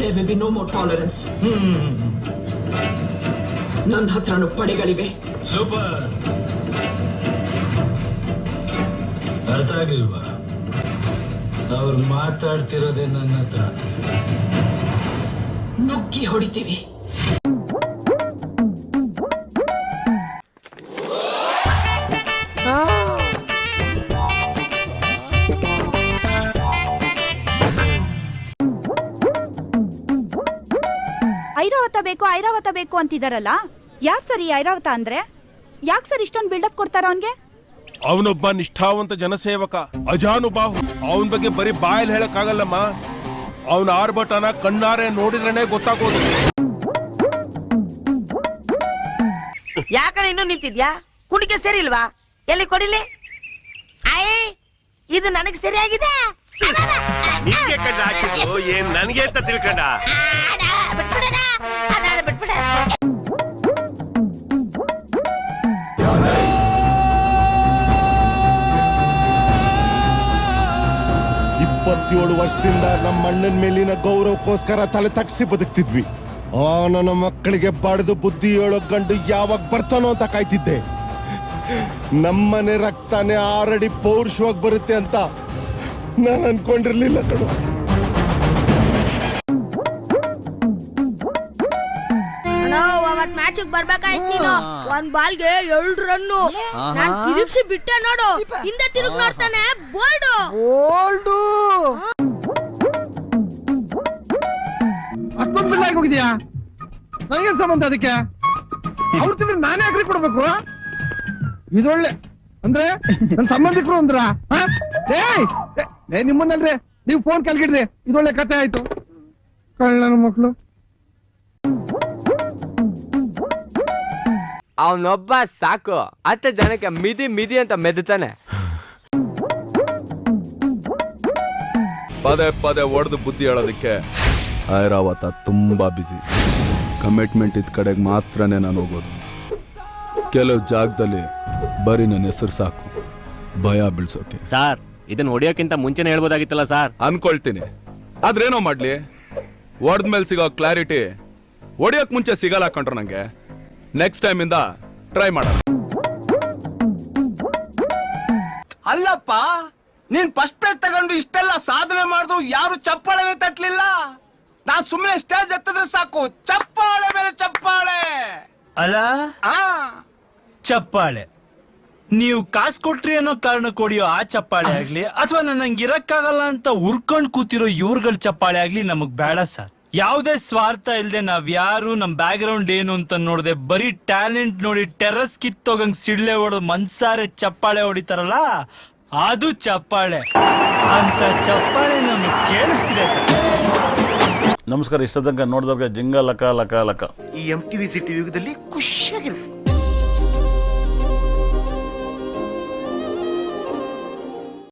There will be no more tolerance ನನ್ನ ಹತ್ರನೂ ಪಡೆಗಳಿವೆ super ಅರ್ಥ ಆಗ್ಲಿಲ್ವಾ? ಅವ್ರು ಮಾತಾಡ್ತಿರೋದೇ ನನ್ನ ಹತ್ರ ನುಗ್ಗಿ ಹೊಡಿತೀವಿ. ಐರಾವತ ಬೇಕು ಐರಾವತ ಬೇಕು ಅಂತಿದಾರಲ್ಲ? ಯಾರ್ ಸರ್ ಈ ಐರಾವತ ಅಂದ್ರೆ? ಯಾಕ್ ಸರ್ ಇಷ್ಟೊಂದು ಬಿಲ್ಡಪ್ ಕೊಡ್ತಾರ ಅವನ್ಗೆ? ಅವನೊಬ್ಬ ನಿಷ್ಠಾವಂತ ಜನಸೇವಕ ಅಜಾನುಬಾಹು. ಅವನ ಬಗ್ಗೆ ಬರೀ ಬಾಯಲ್ಲಿ ಹೇಳಕ್ಕಾಗಲ್ಲಮ್ಮ. ಅವನ ಆರ್ಭಟನ ಕಣ್ಣಾರೆ ನೋಡಿದ್ರೇನೆ ಗೊತ್ತಾಗೋದು. ಯಾಕಡೆ ಇನ್ನೂ ನಿಂತಿದ್ಯಾ? ಕುಡಿಕೆ ಸರಿ ಇಲ್ವಾ? ಎಲ್ಲಿ ಕೊಡಿಲಿ? ಐ ಇದು ನನಗೆ ಸರಿಯಾಗಿದೆ ನಿನ್ಗೆ ಕಣ್ಣ ಹಾಕಿದ್ದು ಏನ್ ನನಗೆ ಅಂತ ತಿಳ್ಕೊಂಡ? ಇಪ್ಪತ್ತೇಳು ವರ್ಷದಿಂದ ನಮ್ಮ ಅಣ್ಣನ ಮೇಲಿನ ಗೌರವಕ್ಕೋಸ್ಕರ ತಲೆ ತಗ್ಸಿ ಬದುಕ್ತಿದ್ವಿ. ಆ, ನನ್ನ ಮಕ್ಕಳಿಗೆ ಬಡ್ದು ಬುದ್ಧಿ ಹೇಳೋ ಗಂಡು ಯಾವಾಗ ಬರ್ತಾನೋ ಅಂತ ಕಾಯ್ತಿದ್ದೆ. ನಮ್ಮನೆ ರಕ್ತನೇ ಆರಡಿ ಪೌರುಷವಾಗಿ ಬರುತ್ತೆ ಅಂತ ನಾನು ಅನ್ಕೊಂಡಿರ್ಲಿಲ್ಲ ಕಣೋ. ಮ್ಯಾಚ್ ಬರ್ಬೇಕಾಯ್ತು ನೀನು. ಒಂದ್ ಬಾಲ್ಗೆ ಎರಡು ರನ್ನು. ನಾನ್ ತಿರುಗಿಸಿ ಬಿಟ್ಟೆ ನೋಡು. ಹಿಂದೆ ತಿರುಗ್ ನೋಡ್ತಾನೆ. ಬೋಲ್ಡು. ಅಷ್ಟೊಂದು ಬಿಲ್ ಆಗಿ ಹೋಗಿದ್ಯಾ? ನನಗೇನ್ ಸಂಬಂಧ ಅದಕ್ಕೆ? ಅವ್ರು ತಿಂದ್ರೆ ನಾನೇ ಅಗ್ರಿ ಕೊಡ್ಬೇಕು? ಇದೊಳ್ಳೆ ಅಂದ್ರೆ ನನ್ ಸಂಬಂಧಿಕರು ಅಂದ್ರ! ಏ, ನಿಮ್ಮನ್ನಲ್ರಿ. ನೀವು ಫೋನ್ ಕಲ್ಗಿಡ್ರಿ ಇದೊಳ್ಳೆ ಕತೆ ಆಯ್ತು. ಕಳ್ಳನ ಮಕ್ಳು. ಅವನೊಬ್ಬ ಸಾಕು. ಅತ್ತ ಜನಕ್ಕೆ ಮಿದಿ ಮಿದಿ ಅಂತ ಮೆದತಾನೆ. ಪದೇ ಪದೇ ಒಡೆದು ಬುದ್ಧಿ ಹೇಳೋದಕ್ಕೆ ಐರಾವತ ತುಂಬಾ ಬಿಸಿ ಕಮಿಟ್ಮೆಂಟ್ ಇದ್ದ ಕಡೆಗೆ ಮಾತ್ರನೇ ನಾನು ಹೋಗೋದು. ಕೆಲವು ಜಾಗದಲ್ಲಿ ಬರೀ ನನ್ನ ಹೆಸರು ಸಾಕು. ಭಯ ಬೀಳ್ಸೋಕೆ. ಸರ್ ಇದನ್ನ ಹೊಡಿಯೋಕ್ಕಿಂತ ಮುಂಚೆನೆ ಹೇಳ್ಬೋದಾಗಿತ್ತಲ್ಲ ಸರ್? ಅನ್ಕೊಳ್ತೀನಿ. ಆದ್ರೇನೋ ಮಾಡ್ಲಿ? ಹೊಡೆದ್ಮೇಲೆ ಸಿಗೋ ಕ್ಲಾರಿಟಿ ಹೊಡಿಯೋಕ್ ಮುಂಚೆ ಸಿಗಲ್ಲ ಕಂಡ್ರು ನಂಗೆ. ನೆಕ್ಸ್ಟ್ ಟೈಮ್ ಇಂದ ಟ್ರೈ ಮಾಡೋಣ. ಅಲ್ಲಪ್ಪ ನೀನ್ ಫಸ್ಟ್ ಪ್ರೈಸ್ ತಗೊಂಡು ಇಷ್ಟೆಲ್ಲ ಸಾಧನೆ ಮಾಡಿದ್ರು ಯಾರು ಚಪ್ಪಾಳೆನೆ ತಟ್ಲಿಲ್ಲ? ನಾನ್ ಸುಮ್ಮನೆ ಸ್ಟೇಜ್ ಎತ್ತಿದ್ರೆ ಸಾಕು. ಚಪ್ಪಾಳೆ ಮೇಲೆ ಚಪ್ಪಾಳೆ. ಅಲ್ಲ? ಆ. ಚಪ್ಪಾಳೆ. ನೀವು ಕಾಸು ಕೊಟ್ರಿ ಅನ್ನೋ ಕಾರಣ ಕೊಡಿಯೋ ಆ ಚಪ್ಪಾಳೆ ಆಗ್ಲಿ ಅಥವಾ ನನಗೆ ಇರಕ್ಕಾಗಲ್ಲ ಅಂತ ಉರ್ಕೊಂಡ್ ಕೂತಿರೋ ಇವ್ರಗಳ ಚಪ್ಪಾಳೆ ಆಗ್ಲಿ ನಮಗ್ ಬೇಡ ಸರ್. ಯಾವುದೇ ಸ್ವಾರ್ಥ ಇಲ್ಲದೆ ನಾವ್ ಯಾರು ನಮ್ ಬ್ಯಾಕ್ ಗ್ರೌಂಡ್ ಏನು ಅಂತ ನೋಡದೆ ಬರೀ ಟ್ಯಾಲೆಂಟ್ ನೋಡಿ ಟೆರಸ್ ಕಿತ್ತೋಗಂಗ್ ಸಿಡ್ಲೆ ಹೊಡೆದು ಮನ್ಸಾರೆ ಚಪ್ಪಾಳೆ ಹೊಡಿತಾರಲ್ಲ ಅದು ಚಪ್ಪಾಳೆ. ಅಂತ ಚಪ್ಪಾಳೆ ನಮ್ಗೆ ಕೇಳಿಸ್ತಿದೆ ಸರ್. ನಮಸ್ಕಾರ ಇಷ್ಟ ತನಕ ನೋಡಿದವ್ರಿಗೆ ಜಿಂಗ ಲಕ ಲಕ ಲಕ. ಈ ಎಂ ಟಿವಿ ಸಿಟಿ ಯುಗದಲ್ಲಿ ಖುಷಿಯಾಗಿರ್ಬೇಕು.